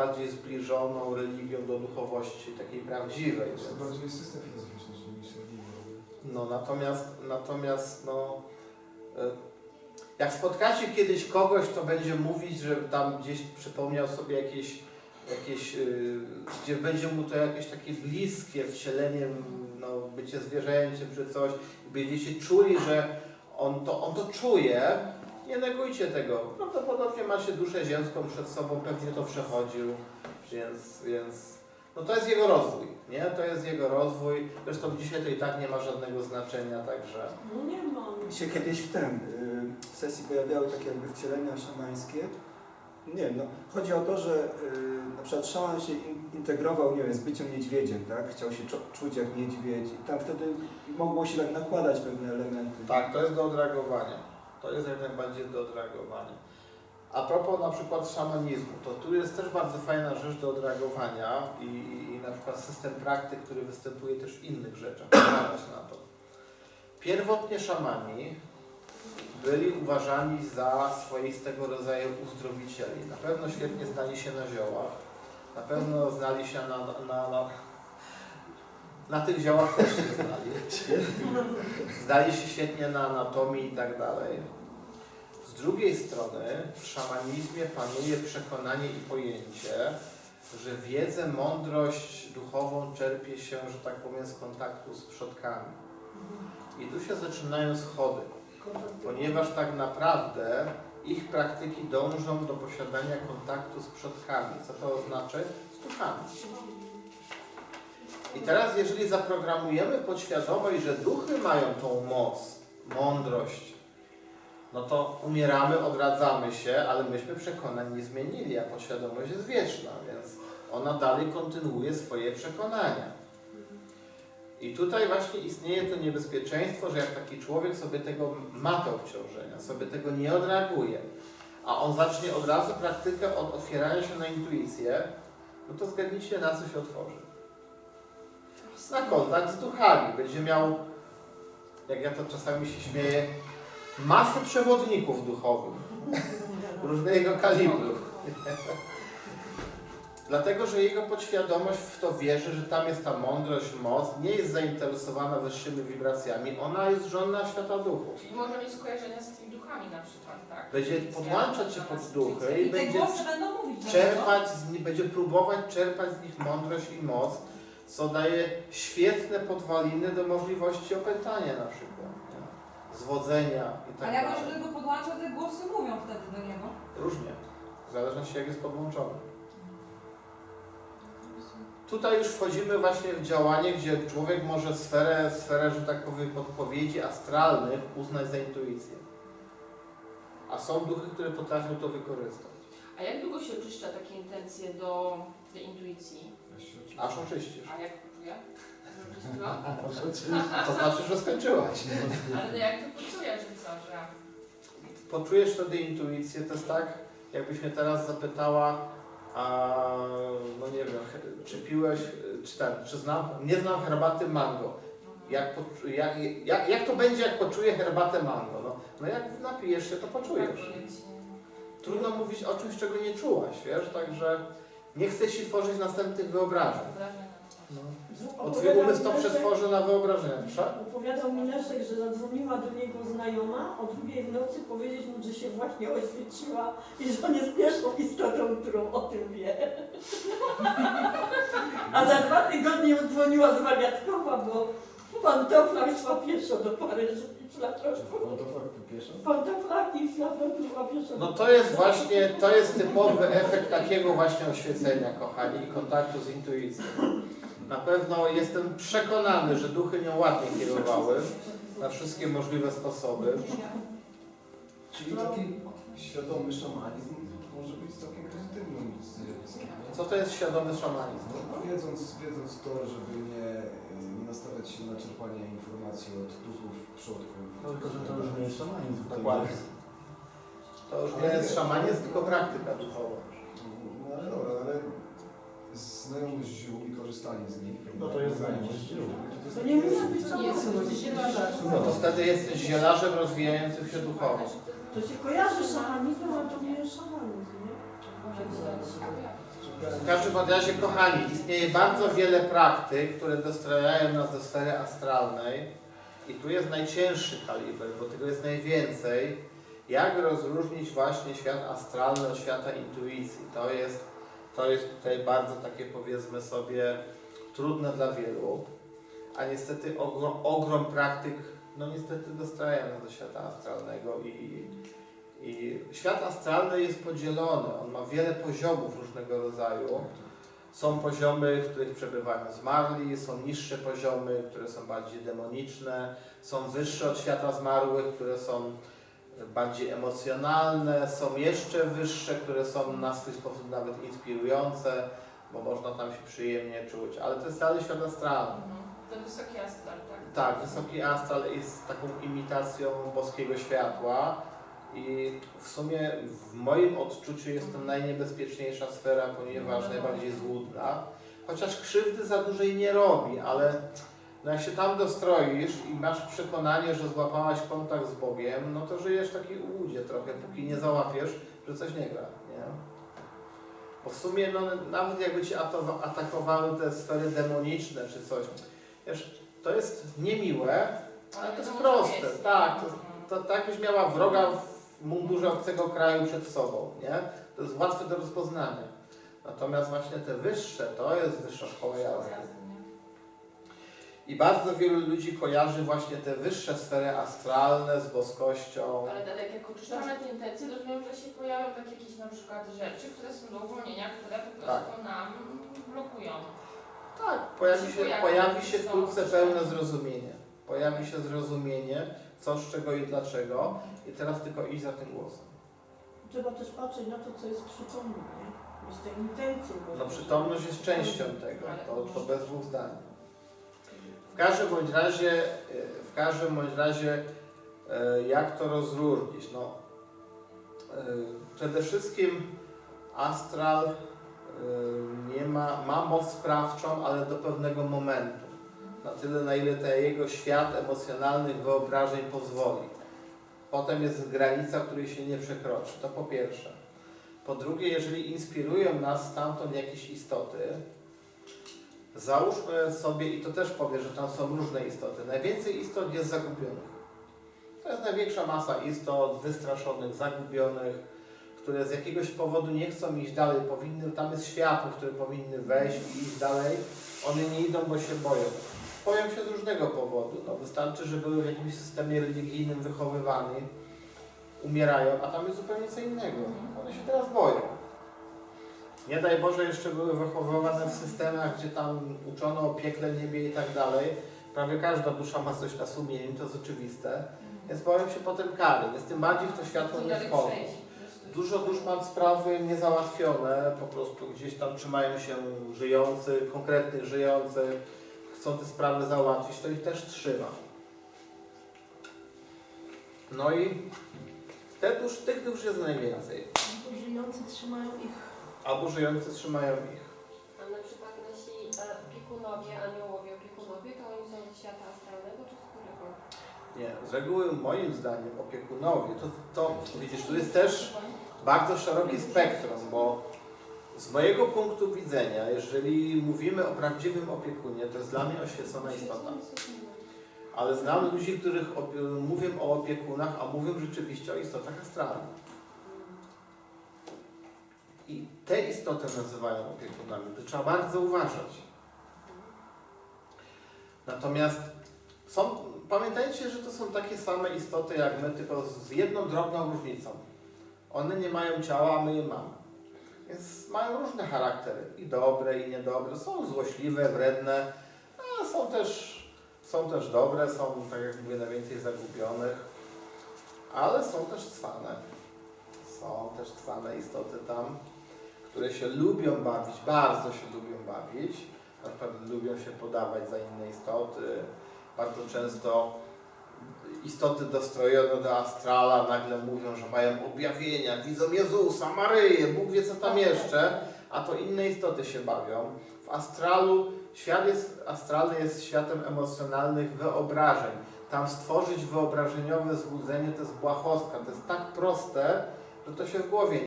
bardziej zbliżoną religią do duchowości takiej prawdziwej. To Więc, bardziej jest system filozoficzny niż religia. no natomiast, natomiast no, e, jak spotkacie kiedyś kogoś, kto będzie mówić, że tam gdzieś przypomniał sobie jakieś, jakieś y, gdzie będzie mu to jakieś takie bliskie wcielenie, no, bycie zwierzęciem czy coś, będziecie czuli, że on to, on to czuje, nie negujcie tego. Prawdopodobnie macie duszę ziemską przed sobą, pewnie to przechodził, więc, więc no to jest jego rozwój, nie? To jest jego rozwój. Zresztą dzisiaj to i tak nie ma żadnego znaczenia, także No nie. Mi się kiedyś w tym y, w sesji pojawiały takie jakby wcielenia szamańskie. Nie no, chodzi o to, że y, na przykład szaman się in, integrował, nie wiem, z byciem niedźwiedziem, tak? Chciał się czu- czuć jak niedźwiedź i tam wtedy mogło się tak nakładać pewne elementy. tak, to jest do odreagowania. To jest jak najbardziej do odreagowania. A propos na przykład szamanizmu, to tu jest też bardzo fajna rzecz do odreagowania i, i, na przykład system praktyk, który występuje też w innych rzeczach. Na to. Pierwotnie szamani byli uważani za swoistego rodzaju uzdrowicieli. Na pewno świetnie znali się na ziołach, na pewno znali się na, na, na, na tych ziołach też się znali. Zdali się świetnie na anatomii i tak dalej. Z drugiej strony w szamanizmie panuje przekonanie i pojęcie, że wiedzę, mądrość duchową czerpie się, że tak powiem, z kontaktu z przodkami. I tu się zaczynają schody, ponieważ tak naprawdę ich praktyki dążą do posiadania kontaktu z przodkami. Co to znaczy? Z duchami. I teraz, jeżeli zaprogramujemy podświadomość, że duchy mają tą moc, mądrość, no to umieramy, odradzamy się, ale myśmy przekonań nie zmienili, a podświadomość jest wieczna, więc ona dalej kontynuuje swoje przekonania. I tutaj właśnie istnieje to niebezpieczeństwo, że jak taki człowiek sobie tego ma te obciążenia, sobie tego nie odreaguje, a on zacznie od razu praktykę od otwierania się na intuicję, no to zgadnijcie na co się otworzy na kontakt z duchami. Będzie miał, jak ja to czasami się śmieję, masę przewodników duchowych różnego kalibru. Dlatego, że jego podświadomość w to wierzy, że tam jest ta mądrość, moc, nie jest zainteresowana wyższymi wibracjami, ona jest żonna świata duchów. Czyli może mieć skojarzenia z tymi duchami na przykład, tak? Będzie podłączać się pod duchy i I będzie mówić. czerpać z nich, będzie próbować czerpać z nich mądrość i moc, co daje świetne podwaliny do możliwości opętania na przykład, nie? Zwodzenia i A tak jak on się dalej. do tego podłącza, te głosy mówią wtedy do niego. Różnie, w zależności jak jest podłączony. Tutaj już wchodzimy właśnie w działanie, gdzie człowiek może sferę, sferę, że tak powiem, podpowiedzi astralnych uznać za intuicję. A są duchy, które potrafią to wykorzystać. A jak długo się oczyszcza takie intencje do tej intuicji? Aż oczyścisz. A jak poczuję? Oczyściłam? To znaczy, że skończyłaś. Ale no jak to poczuję, że co, że... Poczujesz wtedy intuicję, to jest tak, jakbyś mnie teraz zapytała, a, no nie wiem, czy piłeś, czy ten, czy znam, nie znam herbaty mango. Jak, poczu- jak, jak, jak to będzie, jak poczuję herbatę mango? No, no jak napijesz się, to poczujesz. Trudno mówić o czymś, czego nie czułaś, wiesz, także nie chcę Ci tworzyć następnych wyobrażeń. No. Bo Twój umysł to przetworzy na wyobrażenia, proszę? Opowiadał mi Leszek, że zadzwoniła do niego znajoma o drugiej w nocy powiedzieć mu, że się właśnie oświeciła i że on jest pierwszą istotą, którą o tym wie. A za dwa tygodnie dzwoniła z wariatkowa, bo pantoflach szła pieszo do Paryża i. No. W pantoflach i szła pieszo No to jest właśnie, to jest typowy efekt takiego właśnie oświecenia, kochani, i kontaktu z intuicją. Na pewno jestem przekonany, że duchy nią ładnie kierowały na wszystkie możliwe sposoby. Czyli taki świadomy szamanizm może być całkiem zjawiskiem. Co to jest świadomy szamanizm? No, wiedząc, wiedząc to, żeby nie, nie nastawiać się na czerpanie informacji od duchów, przodków. Tylko, że to już nie jest szamanizm. to Dokładnie. To już nie jest szamanizm, tylko praktyka duchowa. No ale dobra, ale znajomość ziół i korzystanie z nich. No to jest znajomość ziół. To nie musi być szamanem. jest zielarzem. No to wtedy jesteś zielarzem rozwijającym się duchowo. To się kojarzy z szamanizmem, ale to nie jest szamanizm, nie? Może być W każdym razie, kochani, istnieje bardzo wiele praktyk, które dostrajają nas do sfery astralnej i tu jest najcięższy kaliber, bo tego jest najwięcej. Jak rozróżnić właśnie świat astralny od świata intuicji? To jest, to jest tutaj bardzo takie powiedzmy sobie trudne dla wielu, a niestety ogrom, ogrom praktyk, no niestety dostraja nas do świata astralnego i, i świat astralny jest podzielony, on ma wiele poziomów różnego rodzaju. Są poziomy, w których przebywają zmarli, są niższe poziomy, które są bardziej demoniczne, są wyższe od świata zmarłych, które są bardziej emocjonalne, są jeszcze wyższe, które są na swój sposób nawet inspirujące, bo można tam się przyjemnie czuć, ale to jest dalej świat astralny. Mhm. To wysoki astral, tak? Tak, wysoki astral jest taką imitacją boskiego światła i w sumie w moim odczuciu jest to najniebezpieczniejsza sfera, ponieważ najbardziej złudna. Chociaż krzywdy za dużej nie robi, ale no jak się tam dostroisz i masz przekonanie, że złapałaś kontakt z Bogiem, no to żyjesz w takiej ułudzie trochę, póki nie załapiesz, że coś nie gra, nie? Bo w sumie no, nawet jakby Cię ato- atakowały te sfery demoniczne czy coś, wiesz, to jest niemiłe, ale to jest proste, tak, to, to tak byś miała wroga w mundurze obcego kraju przed sobą, nie? To jest łatwe do rozpoznania. Natomiast właśnie te wyższe, to jest wyższa szkoła jazdy. I bardzo wielu ludzi kojarzy właśnie te wyższe sfery astralne z boskością. Ale tak jak oczyszczamy te intencje, rozumiem, że się pojawią takie jakieś na przykład rzeczy, które są do uwolnienia, które po prostu nam blokują. Tak, pojawi się, Pojawi się wkrótce pełne zrozumienie. Pojawi się zrozumienie, co, z czego i dlaczego. I teraz tylko iść za tym głosem. Trzeba też patrzeć na to, co jest przytomne, nie? Jest te intencje. No przytomność jest częścią tego, to, to bez dwóch zdań. W każdym bądź razie, e, w każdym bądź razie, e, jak to rozróżnić? No, e, przede wszystkim astral nie ma, ma moc sprawczą, ale do pewnego momentu. Na tyle, na ile ten jego świat emocjonalnych wyobrażeń pozwoli. Potem jest granica, której się nie przekroczy. To po pierwsze. Po drugie, jeżeli inspirują nas stamtąd jakieś istoty, załóżmy sobie, i to też powiem, że tam są różne istoty. Najwięcej istot jest zagubionych. To jest największa masa istot wystraszonych, zagubionych, które z jakiegoś powodu nie chcą iść dalej. Powinny, tam jest światło, które powinny wejść i iść dalej. One nie idą, bo się boją. Boją się z różnego powodu. No, wystarczy, że były w jakimś systemie religijnym wychowywani, umierają, a tam jest zupełnie co innego. One się teraz boją. Nie daj Boże, jeszcze były wychowywane w systemach, gdzie tam uczono o piekle, niebie i tak dalej. Prawie każda dusza ma coś na sumieniu, to jest oczywiste. Więc boją się potem kary, więc tym bardziej w to światło nie przejść. Dużo dusz ma sprawy niezałatwione, po prostu gdzieś tam trzymają się żyjący, konkretnych żyjących, chcą te sprawy załatwić, to ich też trzyma. No i te dusz, tych dusz jest najwięcej. Żyjący trzymają ich. Albo żyjący trzymają ich. A na przykład nasi e, opiekunowie, aniołowie opiekunowie, to oni są ze świata astralnego czy z którego? Nie, z reguły moim zdaniem opiekunowie, to, to widzisz, tu jest też bardzo szerokie spektrum, bo z mojego punktu widzenia, jeżeli mówimy o prawdziwym opiekunie, to jest dla mnie oświecona istota. Ale znam ludzi, których mówią o opiekunach, a mówią rzeczywiście o istotach astralnych. I te istoty nazywają opiekunami. To trzeba bardzo uważać. Natomiast są, pamiętajcie, że to są takie same istoty jak my, tylko z jedną drobną różnicą. One nie mają ciała, a my je mamy. Więc mają różne charaktery. I dobre, i niedobre. Są złośliwe, wredne, a są też, są też dobre, są, tak jak mówię, najwięcej zagubionych. Ale są też cwane. Są też cwane istoty tam, które się lubią bawić, bardzo się lubią bawić. Na przykład lubią się podawać za inne istoty. Bardzo często istoty dostrojone do astrala nagle mówią, że mają objawienia, widzą Jezusa, Maryję, Bóg wie co tam jeszcze, a to inne istoty się bawią. W astralu, świat jest, astralny jest światem emocjonalnych wyobrażeń. Tam stworzyć wyobrażeniowe złudzenie to jest błahostka, to jest tak proste, że to się w głowie